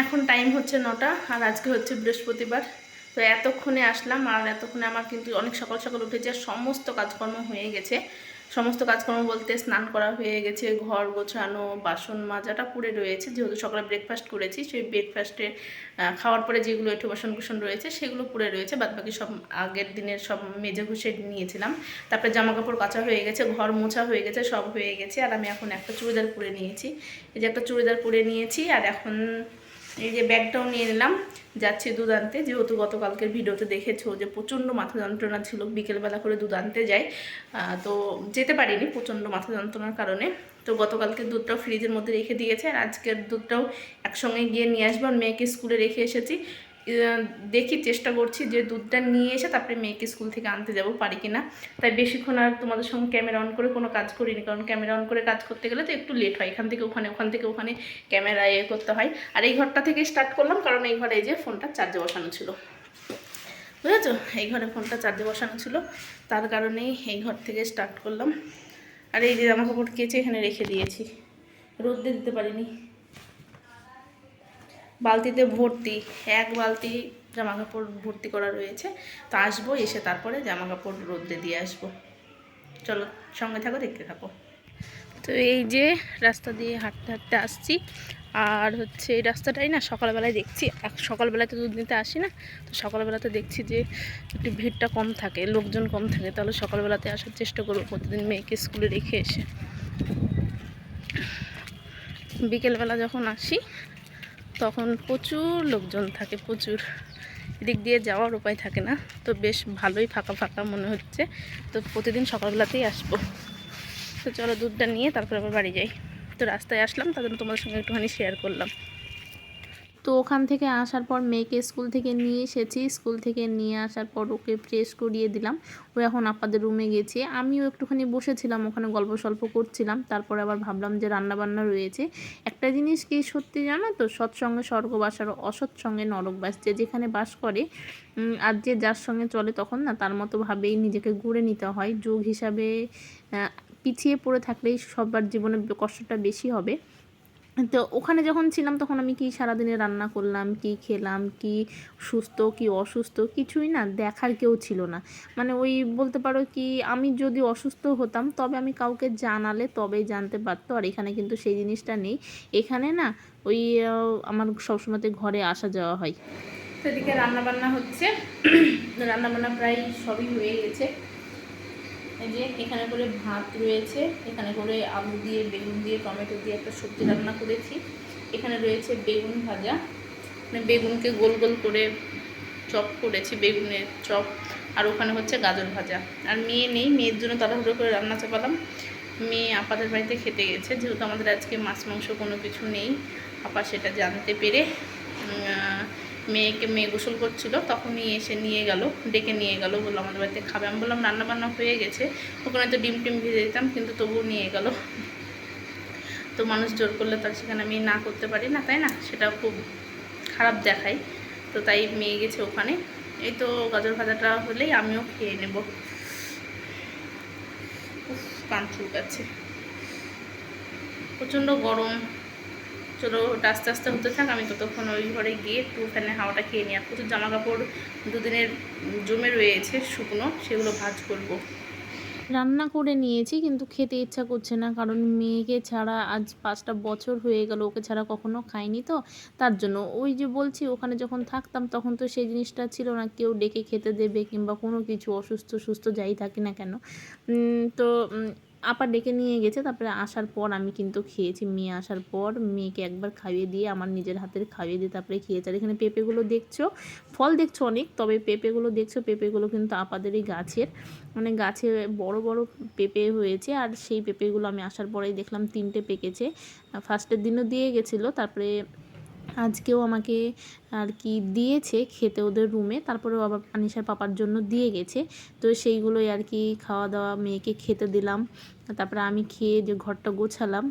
এখন টাইম হচ্ছে নটা আর আজকে হচ্ছে বৃহস্পতিবার। তো এতক্ষণে আসলাম আর এতক্ষণে আমার কিন্তু অনেক সকাল সকাল উঠেছে সমস্ত কাজকর্ম হয়ে গেছে। সমস্ত কাজকর্ম বলতে স্নান করা হয়ে গেছে, ঘর গোছানো, বাসন মাজাটা পুড়ে রয়েছে। যেহেতু সকালে ব্রেকফাস্ট করেছি, সেই ব্রেকফাস্টে খাওয়ার পরে যেগুলো একটু বাসন কুসন রয়েছে সেগুলো পুড়ে রয়েছে। বাদ বাকি সব আগের দিনের সব মেজে ঘুষে নিয়েছিলাম। তারপরে জামা কাপড় কাচা হয়ে গেছে, ঘর মোছা হয়ে গেছে, সব হয়ে গেছে। আর আমি এখন একটা চুড়িদার পরে নিয়েছি। এই যে একটা চুড়িদার পরে নিয়েছি আর এখন এই যে ব্যাগটাও নিয়ে নিলাম। যাচ্ছি দুধ আনতে। যেহেতু গতকালকের ভিডিওতে দেখেছ যে প্রচণ্ড মাথা যন্ত্রণা ছিল, বিকেলবেলা করে দুধ আনতে যাই। তো যেতে পারিনি প্রচণ্ড মাথা যন্ত্রণার কারণে। তো গতকালকে দুধটাও ফ্রিজের মধ্যে রেখে দিয়েছে। আর আজকের দুধটাও একসঙ্গে গিয়ে নিয়ে আসব। আর মেয়েকে স্কুলে রেখে এসেছি। দেখি চেষ্টা করছি যে দুধটা নিয়ে এসে তারপরে মেয়েকে স্কুল থেকে আনতে যাব, পারি কি না তাই বেশিক্ষণ আর তোমাদের সঙ্গে ক্যামেরা অন করে কোনো কাজ করিনি, কারণ ক্যামেরা অন করে কাজ করতে গেলে তো একটু লেট হয়। এখান থেকে ওখানে, ওখান থেকে ওখানে ক্যামেরা ইয়ে করতে হয়। আর এই ঘরটা থেকে স্টার্ট করলাম, কারণ এই ঘরে এই যে ফোনটা চার্জে বসানো ছিল। বুঝেছ? এই ঘরে ফোনটা চার্জে বসানো ছিল, তার কারণেই এই ঘর থেকে স্টার্ট করলাম। আর এই যে জামা কাপড় কেচে এখানে রেখে দিয়েছি। রোদ্দে দিতে পারিনি। বালতিতে ভর্তি, এক বালতি জামা কাপড় ভর্তি করা রয়েছে। তো আসব, এসে তারপরে জামা কাপড় রোদ্দে দিয়ে আসব। চলো, সঙ্গে থাকো, দেখতে থাকো। তো এই যে রাস্তা দিয়ে হাঁটতে হাঁটতে আসছি। আর হচ্ছে এই রাস্তাটাই না সকালবেলায় দেখছি। সকালবেলায় তো দুধ নিতে আসি না। তো সকালবেলাতে দেখছি যে একটু ভিড়টা কম থাকে, লোকজন কম থাকে। তাহলে সকালবেলাতে আসার চেষ্টা করব প্রতিদিন মেয়েকে স্কুলে রেখে এসে। বিকেলবেলা যখন আসি তখন প্রচুর লোকজন থাকে, প্রচুর। এদিক দিয়ে যাওয়ার উপায় থাকে না। তো বেশ ভালোই ফাঁকা ফাঁকা মনে হচ্ছে। তো প্রতিদিন সকালবেলাতেই আসব। তো চলো দুধটা নিয়ে তারপর আবার বাড়ি যাই। তো রাস্তায় আসলাম, তাদের তোমাদের সঙ্গে একটুখানি শেয়ার করলাম। তো ওখান থেকে আসার পর মেয়েকে স্কুল থেকে নিয়ে এসেছি। স্কুল থেকে নিয়ে আসার পর ওকে ফ্রেশ করিয়ে দিলাম। ও এখন আপাদের রুমে গেছে। আমিও একটুখানি বসেছিলাম, ওখানে গল্প সল্প করছিলাম। তারপরে আবার ভাবলাম যে রান্নাবান্না রয়েছে। একটা জিনিস কি সত্যি জানো তো? সৎসঙ্গে স্বর্গবাস আর অসৎসঙ্গে নরকবাস যে যেখানে বাস করে আর যে যার সঙ্গে চলে তখন না তার মতোভাবেই নিজেকে গড়ে নিতে হয়। যোগ হিসাবে পিছিয়ে পড়ে থাকলেই সবার জীবনে কষ্টটা বেশি হবে। তো ওখানে যখন ছিলাম তখন আমি কি সারাদিনে রান্না করলাম, কি খেলাম, কি সুস্থ, কি অসুস্থ কিছুই না, দেখার কেউ ছিল না। মানে ওই বলতে পারো কি, আমি যদি অসুস্থ হতাম তবে আমি কাউকে জানালে তবেই জানতে পারতো। আর এখানে কিন্তু সেই জিনিসটা নেই। এখানে না ওই আমার সবসময়তে ঘরে আসা যাওয়া হয়। সেদিকে রান্নাবান্না হচ্ছে। রান্নাবান্না প্রায় সবই হয়ে গেছে। যে এখানে করে ভাত রয়েছে, এখানে করে আলু দিয়ে, বেগুন দিয়ে, টমেটো দিয়ে একটা সবজি রান্না করেছি। এখানে রয়েছে বেগুন ভাজা। মানে বেগুনকে গোল গোল করে চপ করেছি, বেগুনের চপ। আর ওখানে হচ্ছে গাজর ভাজা। আর মেয়ে নেই, মেয়ের জন্য তাড়াহুড়ো করে রান্না চাপালাম। মেয়ে আপাদের বাড়িতে খেতে গেছে, যেহেতু আমাদের আজকে মাছ, মাংস কোনো কিছু নেই। আপা সেটা জানতে পেরে মেয়েকে, মেয়ে গোসল করছিল, তখনই এসে নিয়ে গেল, ডেকে নিয়ে গেল, বলল, আমাদের বাড়িতে খাবে। আমি বললাম রান্না বান্না হয়ে গেছে, ওখানে তো ডিম টিম ভেজে দিতাম, কিন্তু তবুও নিয়ে গেল। তো মানুষ জোর করলে তার সেখানে আমি না করতে পারি না, তাই না? সেটা খুব খারাপ দেখায়। তো তাই মেয়ে গেছে ওখানে। এই তো গাজর ভাজাটা হলেই আমিও খেয়ে নেব। কান চুলকাচ্ছে। প্রচণ্ড গরম। চলো, ওটা আস্তে আস্তে হতে থাক, আমি ততক্ষণ ওই ঘরে গিয়ে একটু ফ্যানের হাওয়াটা খেয়ে নিই। আর প্রচুর জামা কাপড় দুদিনের জমে রয়েছে, শুকনো, সেগুলো ভাজ করব। রান্না করে নিয়েছি, কিন্তু খেতে ইচ্ছা করছে না, কারণ মেয়েকে ছাড়া আজ পাঁচটা বছর হয়ে গেল, ওকে ছাড়া কখনো খাইনি তো, তার জন্য। ওই যে বলছি, ওখানে যখন থাকতাম, তখন তো সেই জিনিসটা ছিল না, কেউ ডেকে খেতে দেবে, কিংবা কোনো কিছু অসুস্থ সুস্থ যাই থাকি না কেন। তো আপা ডেকে নিয়ে গেছে, তারপরে আসার পর আমি কিন্তু খেয়েছি। মেয়ে আসার পর মেয়েকে একবার খাইয়ে দিয়ে, আমার নিজের হাতের খাইয়ে দিয়ে তারপরে খেয়েছি। আর এখানে পেঁপেগুলো দেখছ? ফল দেখছ অনেক, তবে পেঁপেগুলো দেখছ? পেঁপেগুলো কিন্তু আপাদেরই গাছের। মানে গাছে বড় বড় পেঁপে হয়েছে, আর সেই পেঁপেগুলো আমি আসার পরেই দেখলাম তিনটে পেকেছে। ফার্স্টের দিনও দিয়ে গেছিল, তারপরে আজকেও আমাকে আর কি দিয়েছে খেতে ওদের রুমে, তারপরেও আবার আনিশার পাপার জন্য দিয়ে গেছে। তো সেইগুলোই আর কি খাওয়া দাওয়া মেয়েকে খেতে দিলাম। তারপরে আমি খেয়ে যে ঘরটা গোছালাম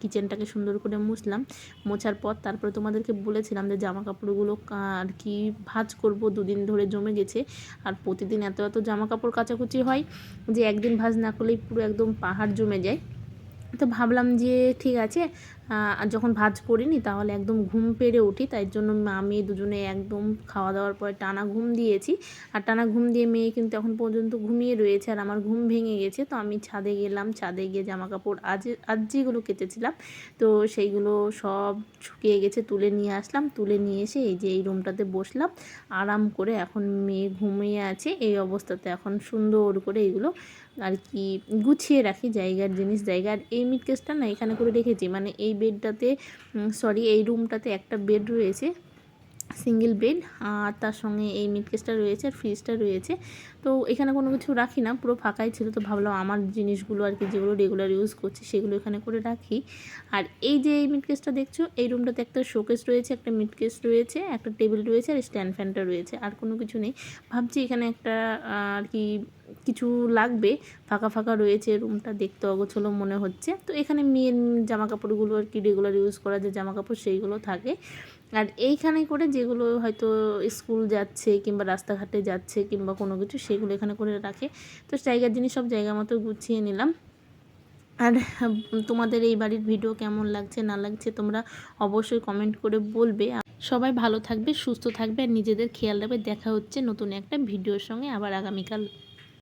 কিচেনটাকে সুন্দর করে মুছলাম। মোছার পর তারপরে তোমাদেরকে বলেছিলাম যে জামা কাপড়গুলো আর কি ভাঁজ করব, দুদিন ধরে জমে গেছে। আর প্রতিদিন এত এত জামা কাপড় কাচাকুচি হয় যে একদিন ভাঁজ না করলেই পুরো একদম পাহাড় জমে যায়। তো ভাবলাম যে ঠিক আছে যখন ভাজ পড়িনি তাহলে একদম ঘুম পেরে উঠি, তাই জন্য আমি দুজনে একদম খাওয়া দাওয়ার পরে টানা ঘুম দিয়েছি। আর টানা ঘুম দিয়ে মেয়ে কিন্তু এখন পর্যন্ত ঘুমিয়ে রয়েছে আর আমার ঘুম ভেঙে গেছে। তো আমি ছাদে গেলাম, ছাদে গিয়ে জামা কাপড় আজ আজ যেগুলো কেচেছিলাম তো সেইগুলো সব শুকিয়ে গেছে, তুলে নিয়ে আসলাম। তুলে নিয়ে এসে এই যে এই রুমটাতে বসলাম। আরাম করে এখন মেয়ে ঘুমিয়ে আছে। এই অবস্থাতে এখন সুন্দর করে এগুলো আর কি গুছিয়ে রাখি, জায়গার জিনিস, জায়গার এই মিট কেসটা না এখানে করে রেখেছি। মানে এই বেডটাতে সরি এই রুমটাতে একটা বেড রয়েছে, সিঙ্গেল বেড, আর তার সঙ্গে এই মিট কেসটা রয়েছে, আর ফ্রিজটা রয়েছে। তো এখানে কোনো কিছু রাখি না, পুরো ফাঁকাই ছিল, তো ভাবলাম আমার জিনিসগুলো আর কি, যেগুলো রেগুলার ইউজ করছি, সেগুলো এখানে করে রাখি। আর এই যে এই মিট কেসটা দেখছ, এই রুমটাতে একটা শোকেস রয়েছে, একটা মিট কেস রয়েছে, একটা টেবিল রয়েছে, আর স্ট্যান্ড ফ্যানটা রয়েছে, আর কোনো কিছু নেই। ভাবছি এখানে একটা আর কি কিছু লাগবে। ফাঁকা ফাঁকা রয়েছে রুমটা দেখতে অগোছলো মনে হচ্ছে। তো এখানে মেয়ের জামা কাপড়গুলো আর কি রেগুলার ইউজ করা যে জামা কাপড় সেইগুলো থাকে। আর এইখানে করে যেগুলো হয়তো স্কুল যাচ্ছে কিংবা রাস্তাঘাটে যাচ্ছে কিংবা কোনো কিছু সেগুলো এখানে করে রাখে। তো জায়গার জিনিস সব জায়গা মতো গুছিয়ে নিলাম। আর তোমাদের এই বাড়ির ভিডিও কেমন লাগছে, না লাগছে তোমরা অবশ্যই কমেন্ট করে বলবে। সবাই ভালো থাকবে, সুস্থ থাকবে, আর নিজেদের খেয়াল রাখবে। দেখা হচ্ছে নতুন একটা ভিডিওর সঙ্গে আবার আগামীকাল।